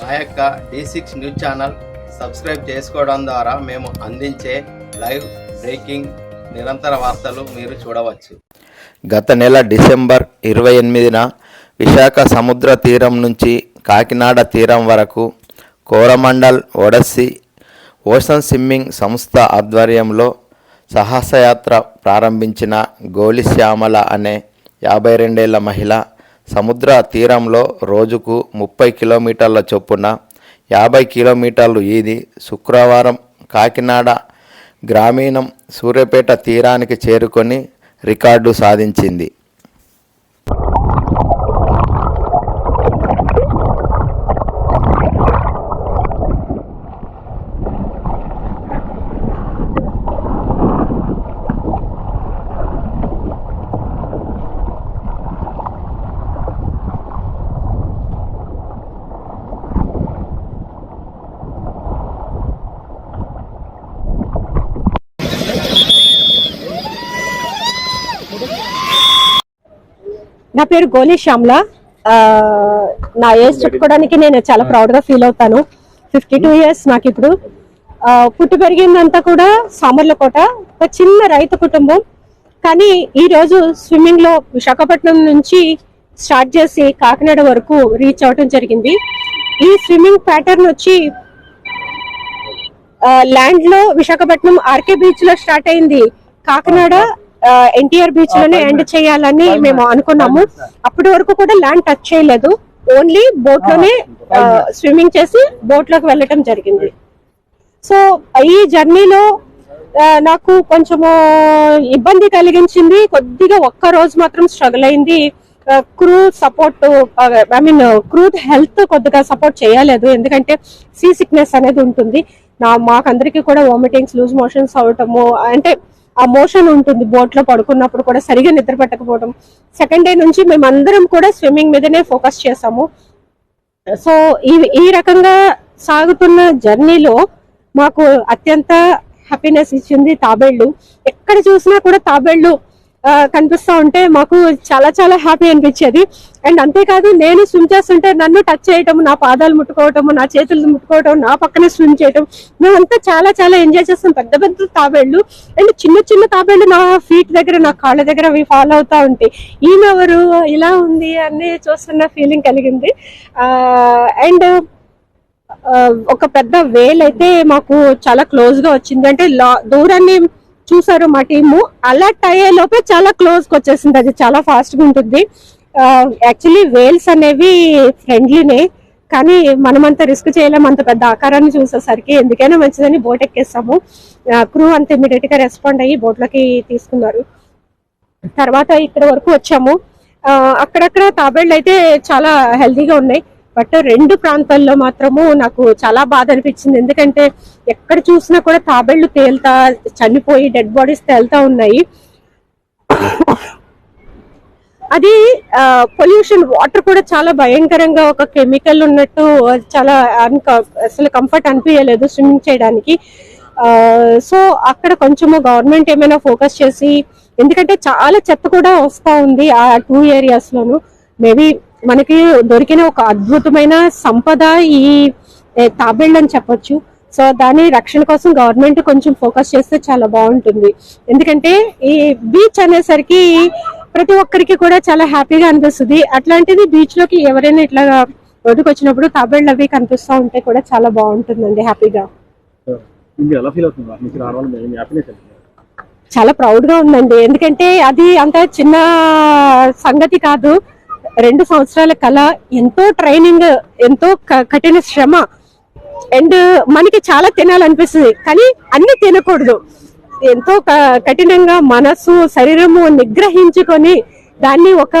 మా యొక్క D six news channel subscribe చేసుకోవడం ద్వారా మేము అందించే లైవ్ బ్రేకింగ్ నిరంతర వార్తలు మీరు చూడవచ్చు. గత నెల డిసెంబర్ ఇరవై ఎనిమిదిన విశాఖ సముద్ర తీరం నుంచి కాకినాడ తీరం వరకు కోరమండల్ ఒడస్సి ఓషన్ స్విమ్మింగ్ సంస్థ ఆధ్వర్యంలో సాహసయాత్ర ప్రారంభించిన గోలిశ్యామల అనే యాభై రెండేళ్ళ మహిళ సముద్ర తీరంలో రోజుకు ముప్పై కిలోమీటర్ల చొప్పున యాభై కిలోమీటర్లు ఈది శుక్రవారం కాకినాడ గ్రామీణం సూర్యపేట తీరానికి చేరుకొని రికార్డు సాధించింది. నా పేరు గోలి శ్యామ్ల. నా ఏజ్ చెప్పుకోవడానికి నేను చాలా ప్రౌడ్గా ఫీల్ అవుతాను. ఫిఫ్టీ టూ ఇయర్స్ నాకు ఇప్పుడు. పుట్టి పెరిగిందంతా కూడా సామర్లకోట. ఒక చిన్న రైతు కుటుంబం. కానీ ఈ రోజు స్విమ్మింగ్లో విశాఖపట్నం నుంచి స్టార్ట్ చేసి కాకినాడ వరకు రీచ్ అవటం జరిగింది. ఈ స్విమ్మింగ్ ప్యాటర్న్ వచ్చి ల్యాండ్లో విశాఖపట్నం ఆర్కే బీచ్లో స్టార్ట్ అయింది. కాకినాడ ఎన్టీఆర్ బీచ్లోనే ఎండ్ చేయాలని మేము అనుకున్నాము. అప్పటి వరకు కూడా ల్యాండ్ టచ్ చేయలేదు. ఓన్లీ బోట్లోనే స్విమ్మింగ్ చేసి బోట్లోకి వెళ్ళటం జరిగింది. సో ఈ జర్నీలో నాకు కొంచెము ఇబ్బంది కలిగించింది. కొద్దిగా ఒక్క రోజు మాత్రం స్ట్రగుల్ అయింది. Crew support I mean crew health కొద్దిగా సపోర్ట్ చేయలేదు. ఎందుకంటే సీ సిక్నెస్ అనేది ఉంటుంది. నా మాకందరికీ కూడా వామిటింగ్స్ లూజ్ మోషన్స్ అవటము అంటే ఆ మోషన్ ఉంటుంది బోట్లో పడుకున్నప్పుడు కూడా సరిగా నిద్ర పట్టకపోవడం. సెకండ్ డే నుంచి మేమందరం కూడా స్విమ్మింగ్ మీదనే ఫోకస్ చేసాము సో ఈ ఈ రకంగా సాగుతున్న జర్నీలో మాకు అత్యంత హ్యాపీనెస్ ఇచ్చింది తాబేళ్ళు. ఎక్కడ చూసినా కూడా తాబేళ్ళు కనిపిస్తా ఉంటే మాకు చాలా చాలా హ్యాపీ అనిపించేది. అండ్ అంతేకాదు నేను స్విమ్ చేస్తుంటే నన్ను టచ్ చేయటం నా పాదాలు ముట్టుకోవటం నా చేతులు ముట్టుకోవటం నా పక్కనే స్విమ్ చేయటం మేమంతా చాలా చాలా ఎంజాయ్ చేస్తాం. పెద్ద పెద్ద తాబేళ్ళు. అండ్ చిన్న చిన్న తాబేళ్ళు నా ఫీట్ దగ్గర నా కాళ్ళ దగ్గర అవి ఫాలో అవుతా ఉంటాయి. ఈమెవరు ఇలా ఉంది అని చూస్తున్న ఫీలింగ్ కలిగింది. అండ్ ఒక పెద్ద వేల్ అయితే మాకు చాలా క్లోజ్గా వచ్చింది. అంటే లా- దూరాన్ని చూసారు మా టీము. అలర్ట్ అయ్యే లోపే చాలా క్లోజ్గా వచ్చేసింది. అది చాలా ఫాస్ట్గా ఉంటుంది. యాక్చువల్లీ వేల్స్ అనేవి ఫ్రెండ్లీనే కానీ మనమంత రిస్క్ చేయలేం. అంత పెద్ద ఆకారాన్ని చూసేసరికి ఎందుకైనా మంచిదని బోట్ ఎక్కేస్తాము. క్రూ అంత ఇమీడియట్గా రెస్పాండ్ అయ్యి బోట్లోకి తీసుకున్నారు. తర్వాత ఇక్కడ వరకు వచ్చాము. అక్కడక్కడ తాబేళ్ళు అయితే చాలా హెల్తీగా ఉన్నాయి. బట్ రెండు ప్రాంతాల్లో మాత్రము నాకు చాలా బాధ అనిపించింది. ఎందుకంటే ఎక్కడ చూసినా కూడా తాబేళ్ళు తేలుతా చనిపోయి డెడ్ బాడీస్ తేలుతా ఉన్నాయి. అది పొల్యూషన్ వాటర్ కూడా చాలా భయంకరంగా ఒక కెమికల్ ఉన్నట్టు చాలా అసలు కంఫర్ట్ అనిపించలేదు స్విమ్మింగ్ చేయడానికి. సో అక్కడ కొంచెము గవర్నమెంట్ ఏమైనా ఫోకస్ చేసి ఎందుకంటే చాలా చెత్త కూడా వస్తూ ఉంది ఆ టూ ఏరియాస్లోను మేబీ మనకి దొరికిన ఒక అద్భుతమైన సంపద ఈ తాబేళ్ళు అని చెప్పొచ్చు. సో దాని రక్షణ కోసం గవర్నమెంట్ కొంచెం ఫోకస్ చేస్తే చాలా బాగుంటుంది. ఎందుకంటే ఈ బీచ్ అనేసరికి ప్రతి ఒక్కరికి కూడా చాలా హ్యాపీగా అనిపిస్తుంది. అట్లాంటిది బీచ్లోకి ఎవరైనా ఇట్లా రోడ్డుకు వచ్చినప్పుడు తాబేళ్ళు అవి కనిపిస్తూ ఉంటే కూడా చాలా బాగుంటుందండి హ్యాపీగా? చాలా ప్రౌడ్గా ఉందండి. ఎందుకంటే అది అంత చిన్న సంగతి కాదు. రెండు సంవత్సరాల కళ ఎంతో ట్రైనింగ్ ఎంతో క- కఠిన శ్రమ. అండ్ మనకి చాలా తినాలనిపిస్తుంది కానీ అన్ని తినకూడదు. ఎంతో క- కఠినంగా మనసు శరీరము నిగ్రహించుకొని దాన్ని ఒక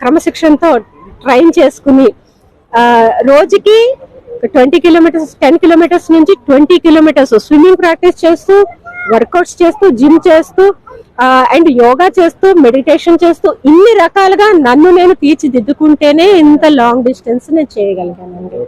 క్రమశిక్షణతో ట్రైన్ చేసుకుని రోజుకి ట్వంటీ కిలోమీటర్స్ టెన్ కిలోమీటర్స్ నుంచి ట్వంటీ కిలోమీటర్స్ స్విమ్మింగ్ ప్రాక్టీస్ చేస్తూ వర్కౌట్స్ చేస్తూ జిమ్ చేస్తూ అండ్ యోగా చేస్తూ మెడిటేషన్ చేస్తూ ఇన్ని రకాలుగా నన్ను నేను తీర్చిదిద్దుకుంటేనే ఇంత లాంగ్ డిస్టెన్స్ నేను చేయగలిగానండి.